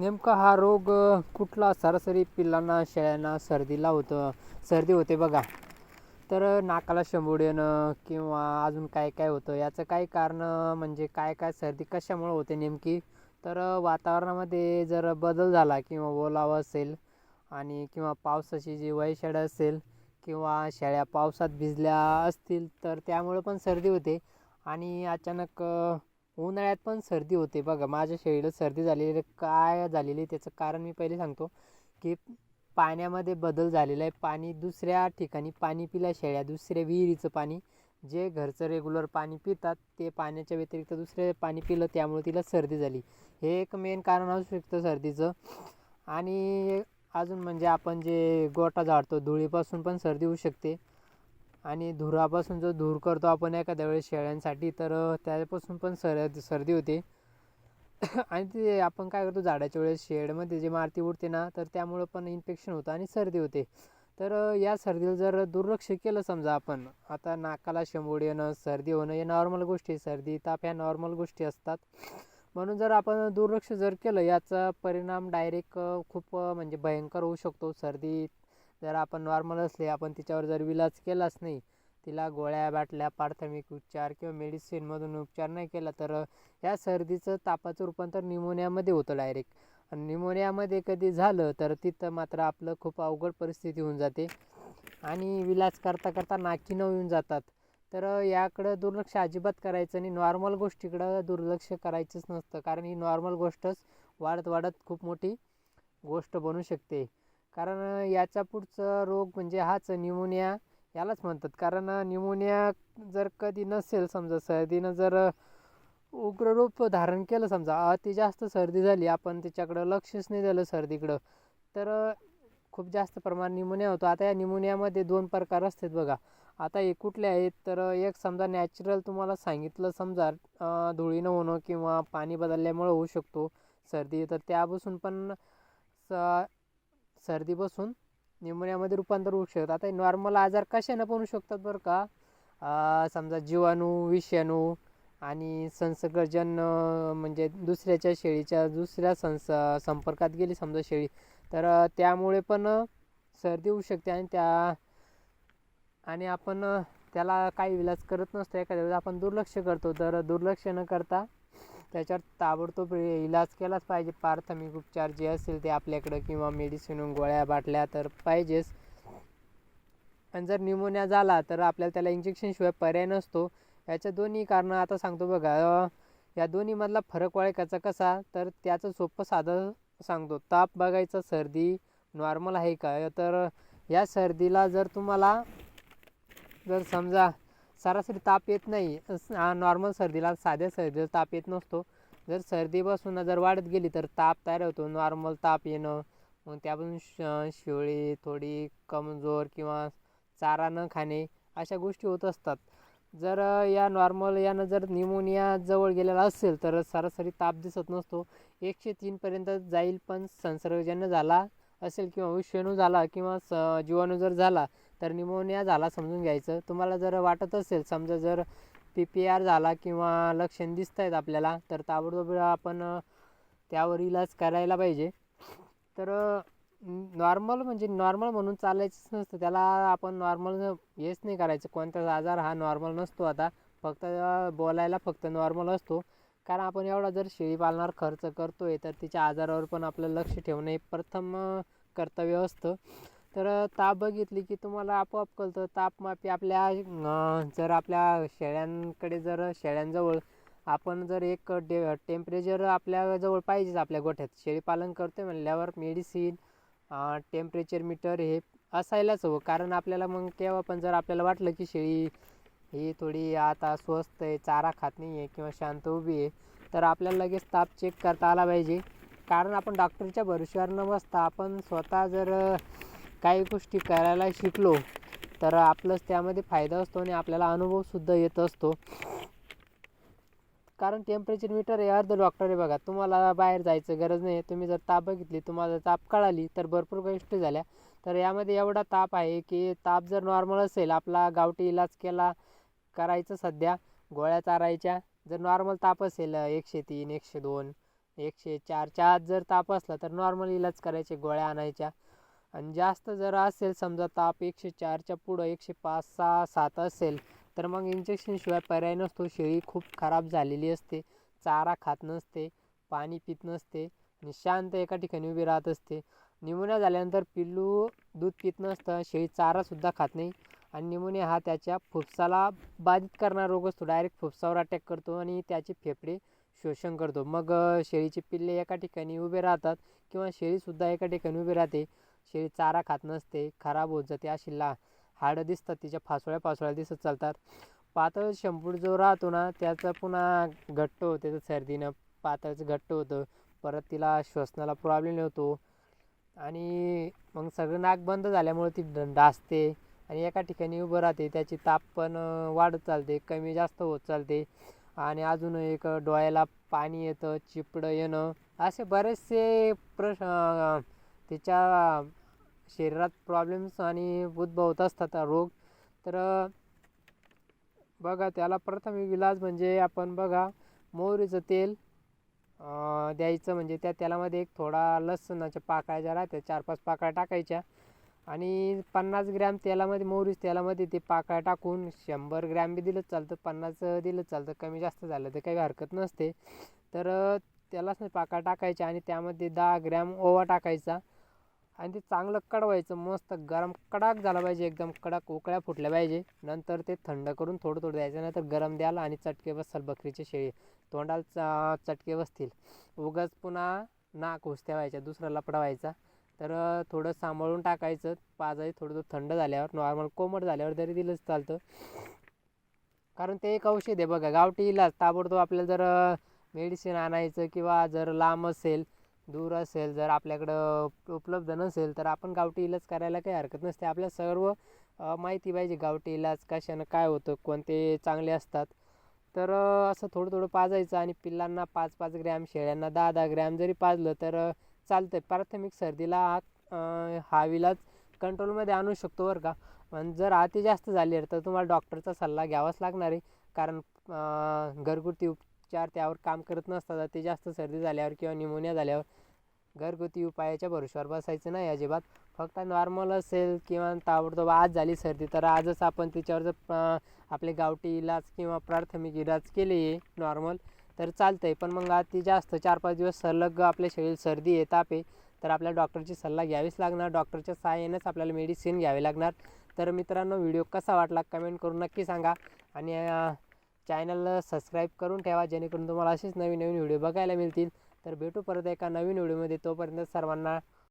नेमका हा रोग कुठला सरासरी पिल्लांना शेळ्यांना सर्दीला होतं? सर्दी होते बघा. तर नाकाला शंभूड येणं किंवा अजून काय काय होतं? याचं काही कारण म्हणजे काय काय सर्दी कशामुळं होते नेमकी? तर वातावरणामध्ये जर बदल झाला किंवा ओलावा असेल आणि किंवा पावसाची जी वैशाड असेल किंवा शेळ्या पावसात भिजल्या असतील तर त्यामुळं पण सर्दी होते आणि अचानक उन्हाळ्यात पण सर्दी होते बघा. माझ्या शेळीला सर्दी झालेली काय झालेली त्याचं कारण मी पहिले सांगतो की पाण्यामध्ये बदल झालेला आहे. पाणी दुसऱ्या ठिकाणी पाणी पिल्या शेळ्या दुसऱ्या विहिरीचं पाणी. जे घरचं रेग्युलर पाणी पितात ते पाण्याच्या व्यतिरिक्त दुसरे पाणी पिलं त्यामुळे तिला सर्दी झाली. हे एक मेन कारण असू शकतं सर्दीचं. आणि अजून म्हणजे आपण जे गोटा झाडतो धुळीपासून पण सर्दी होऊ शकते. आणि धुरापासून जो धूर करतो आपण एखाद्या वेळेस शेळ्यांसाठी तर त्यापासून पण सर सर्दी होते. आणि ते आपण काय करतो झाडाच्या वेळेस शेडमध्ये जे मारती उडते ना तर त्यामुळं पण इन्फेक्शन होतं आणि सर्दी होते. तर या सर्दीला जर दुर्लक्ष केलं समजा आपण आता नाकाला शेंबोड येणं सर्दी होणं या नॉर्मल गोष्टी सर्दी ताप ह्या नॉर्मल गोष्टी असतात. म्हणून जर आपण दुर्लक्ष जर केलं याचा परिणाम डायरेक्ट खूप म्हणजे भयंकर होऊ शकतो. सर्दी जर आपण नॉर्मल असले आपण तिच्यावर जर विलाज केलाच नाही तिला गोळ्या बाटल्या प्राथमिक उपचार किंवा मेडिसिनमधून उपचार नाही केला तर या सर्दीचं तापाचं रूपांतर निमोनियामध्ये होतं डायरेक्ट आणि निमोनियामध्ये कधी झालं तर तिथं मात्र आपलं खूप अवघड परिस्थिती होऊन जाते. आणि विलाज करता करता नाकीनं येऊन जातात. तर याकडं दुर्लक्ष अजिबात करायचं आणि नॉर्मल गोष्टीकडं दुर्लक्ष करायचंच नसतं. कारण ही नॉर्मल गोष्टच वाढत वाढत खूप मोठी गोष्ट बनू शकते. कारण याचा पुढचा पुढचं रोग म्हणजे हाच निमोनिया यालाच म्हणतात. कारण निमोनिया जर कधी नसेल समजा सर्दीनं जर उग्र रूप धारण केलं समजा अति जास्त सर्दी झाली आपण त्याच्याकडं लक्षच नाही दिलं सर्दीकडं तर खूप जास्त प्रमाणात निमोनिया होतो. आता या निमोनियामध्ये दोन प्रकार असतात बघा. आता हे कुठले आहेत? तर एक समजा नॅचरल तुम्हाला सांगितलं समजा धुळीनं होणं किंवा पाणी बदलल्यामुळं होऊ शकतो सर्दी. तर त्यापासून पण स सर्दी बसून रूपांतर होऊ शकतं. आता नॉर्मल आजार कशानं पण होऊ शकतात बरं का? समजा जीवाणू विषाणू आणि संसर्गजन्य म्हणजे दुसऱ्याच्या शेळीच्या दुसऱ्या संस संपर्कात गेली समजा शेळी तर त्यामुळे पण सर्दी होऊ शकते आणि त्या आणि आपण त्याला काही इलाज करत नसतो. एखाद्या वेळेस आपण दुर्लक्ष करतो. तर दुर्लक्ष न करता त्याच्यावर ताबडतोब इलाज केलाच पाहिजे. प्राथमिक उपचार जे असेल ते आपल्याकडं किंवा मेडिसिन गोळ्या बाटल्या तर पाहिजेच. आणि जर निमोनिया झाला तर आपल्याला त्याला इंजेक्शनशिवाय पर्याय नसतो. याच्या दोन्ही कारणं आता सांगतो बघा. या दोन्हीमधला फरक ओळखायचा कसा? तर त्याचं सोपं साधं सांगतो. ताप बघायचा सर्दी नॉर्मल आहे का? तर या सर्दीला जर तुम्हाला जर समजा सरासरी ताप येत नाही. नॉर्मल सर्दीला साध्या सर्दीला ताप येत नसतो. जर सर्दी बसून जर वाढत गेली तर ताप तयार होतो. नॉर्मल ताप येणं मग त्यापासून श शिवळी थोडी कमजोर किंवा चारा न खाणे अशा गोष्टी होत असतात. जर या नॉर्मल यानं जर निमोनिया जवळ गेलेला असेल तर सरासरी ताप दिसत नसतो. एकशे तीनपर्यंत जाईल पण संसर्गजन्य झाला असेल किंवा विषाणू झाला किंवा स जीवाणू जर झाला तर निमोनिया झाला समजून घ्यायचं. तुम्हाला जर वाटत असेल समजा जर पी पी आर झाला किंवा लक्षण दिसत आहेत आपल्याला तर ताबडतोब आपण त्यावर इलाज करायला पाहिजे. तर नॉर्मल म्हणजे नॉर्मल म्हणून चालायचंच नसतं. त्याला आपण नॉर्मल हेच नाही करायचं. कोणताच आजार हा नॉर्मल नसतो आता. फक्त बोलायला फक्त नॉर्मल असतो. कारण आपण एवढा जर शेळी पालनावर खर्च आहे तर तिच्या आजारावर पण आपलं लक्ष ठेवणं हे प्रथम कर्तव्य असतं. तर ताप बघितली की तुम्हाला आपोआप कळतं. तापमापी आपल्या जर आपल्या शेळ्यांकडे जर शेळ्यांजवळ आपण जर एक डे टेम्परेचर आपल्याजवळ पाहिजेच आपल्या गोठ्यात. शेळीपालन करतोय म्हणल्यावर मेडिसिन टेम्परेचर मीटर हे असायलाच हवं. कारण आपल्याला मग केव्हा पण जर आपल्याला वाटलं की शेळी ही थोडी आता स्वस्त आहे चारा खात नाही आहे किंवा शांत उभी आहे तर आपल्याला लगेच ताप चेक करता आला पाहिजे. कारण आपण डॉक्टरच्या भरोश्यावर न बसता आपण स्वतः जर काही गोष्टी करायला शिकलो तर आपलंच त्यामध्ये फायदा असतो आणि आपल्याला अनुभवसुद्धा येत असतो. कारण टेम्परेचर मीटर हे अर्ध डॉक्टर आहे बघा. तुम्हाला बाहेर जायचं गरज नाही. तुम्ही जर ताप बघितली तुम्हाला ताप कळाली तर भरपूर गोष्टी झाल्या. तर यामध्ये एवढा ताप आहे की ताप जर नॉर्मल असेल आपला गावठी इलाज केला करायचं सध्या. गोळ्या चारायच्या. जर नॉर्मल ताप असेल एकशे तीन एकशे दोन एकशे चारच्या आत जर ताप असला तर नॉर्मल इलाज करायचे गोळ्या आणायच्या. आणि जास्त जर असेल समजा ताप एकशे चारच्या पुढं एकशे पाच सहा सात असेल तर मग इंजेक्शनशिवाय पर्याय नसतो. शेळी खूप खराब झालेली असते. चारा खात नसते. पाणी पित नसते. आणि शांत एका ठिकाणी उभी राहत असते. निमोनिया झाल्यानंतर पिल्लू दूध पित नसतं. शेळी चारासुद्धा खात नाही. आणि निमोनिया हा त्याच्या फुफ्साला बाधित करणारा रोग असतो. डायरेक्ट फुफ्सावर अटॅक करतो आणि त्याचे फेफडे शोषण करतो. मग शेळीचे पिल्ले एका ठिकाणी उभे राहतात किंवा शेळीसुद्धा एका ठिकाणी उभी राहते. शेळी चारा खात नसते खराब होत जाते अशी ला हाडं दिसतात तिच्या फासोळ्या फासोळ्या दिसत चालतात. पातळ शंपूर जो राहतो ना त्याचं पुन्हा घट्ट होते तर सर्दीनं पातळचं घट्ट होतं. परत तिला श्वसनाला प्रॉब्लेम होतो आणि मग सगळं नाक बंद झाल्यामुळे ती डासते आणि एका ठिकाणी उभं राहते. त्याची ताप पण वाढत चालते कमी जास्त होत चालते. आणि अजून एक डोळ्याला पाणी येतं चिपडं येणं. असे बरेचसे प्रश्न त्याच्या शरीरात प्रॉब्लेम्स आणि उद्भवत असतात रोग. तर बघा त्याला प्रथम इलाज म्हणजे आपण बघा मोहरीचं तेल द्यायचं म्हणजे त्या तेलामध्ये एक थोडा लसणाच्या पाकळ्या ज्या राहत्या चार पाच पाकळ्या टाकायच्या आणि पन्नास ग्रॅम तेलामध्ये मोहरीच तेलामध्ये ते पाकळ्या टाकून शंभर ग्रॅम बी दिलं चालतं पन्नास दिलं चालतं कमी जास्त झालं तर काही हरकत नसते. तर त्यालाच नाही पाकळ्या टाकायच्या आणि त्यामध्ये दहा ग्रॅम ओवा टाकायचा. आणि ते चांगलं कडवायचं मस्त गरम कडक झाला पाहिजे एकदम कडक उकळ्या फुटल्या पाहिजे. नंतर ते थंड करून थोडं थोडं द्यायचं नंतर गरम द्यायला आणि चटके बसल बकरीचे शेळी. तोंडाला च चटके बसतील. उगाच पुन्हा नाक हुसत्या व्हायच्या दुसरा लपडा व्हायचा. तर थोडं सांभाळून टाकायचं. पाजाही थोडं थोडं थंड झाल्यावर नॉर्मल कोमट झाल्यावर तरी दिलंच चालतं. कारण ते एक औषध आहे बघा गावठी इलाज ताबडतोब आपल्याला जर मेडिसिन आणायचं किंवा जर लांब असेल दूर असेल जर आपल्याकडं उपलब्ध नसेल तर आपण गावठी इलाज करायला काही हरकत नसते. आपल्या सर्व माहिती पाहिजे गावठी इलाज कशानं काय होतं कोणते चांगले असतात. तर असं थोडं थोडं पाजायचं आणि पिल्लांना पाच पाच ग्रॅम शेळ्यांना दहा दहा ग्रॅम जरी पाजलं तर चालतं आहे प्राथमिक सर्दीला हा इलाज कंट्रोलमध्ये आणू शकतो बरं का. पण जर अति जास्त झाली आहे तर तुम्हाला डॉक्टरचा सल्ला घ्यावाच लागणार आहे. कारण घरगुती उपचार त्यावर काम करत नसतात. अति जास्त सर्दी झाल्यावर किंवा निमोनिया झाल्यावर घरगुती उपायाच्या भरोश्यावर बसायचं नाही अजिबात. फक्त नॉर्मल असेल किंवा ताबडतोब आज झाली सर्दी तर आजच आपण तिच्यावर जर आपले गावठी इलाज किंवा प्राथमिक इलाज केले नॉर्मल तर चालतं आहे पण मग अति जास्त चार पाच दिवस सलग आपल्या शरीर सर्दी आहे ताप आहे तर आपल्या डॉक्टरची सल्ला घ्यावीच लागणार. डॉक्टरच्या सहाय्यानेच आपल्याला मेडिसिन घ्यावे लागणार. तर मित्रांनो व्हिडिओ कसा वाटला कमेंट करून नक्की सांगा. आणि चॅनलला सबस्क्राईब करून ठेवा जेणेकरून तुम्हाला असेच नवीन नवीन व्हिडिओ बघायला मिळतील. तर भेटू परत एका नवीन व्हिडिओमध्ये. तोपर्यंत सर्वांना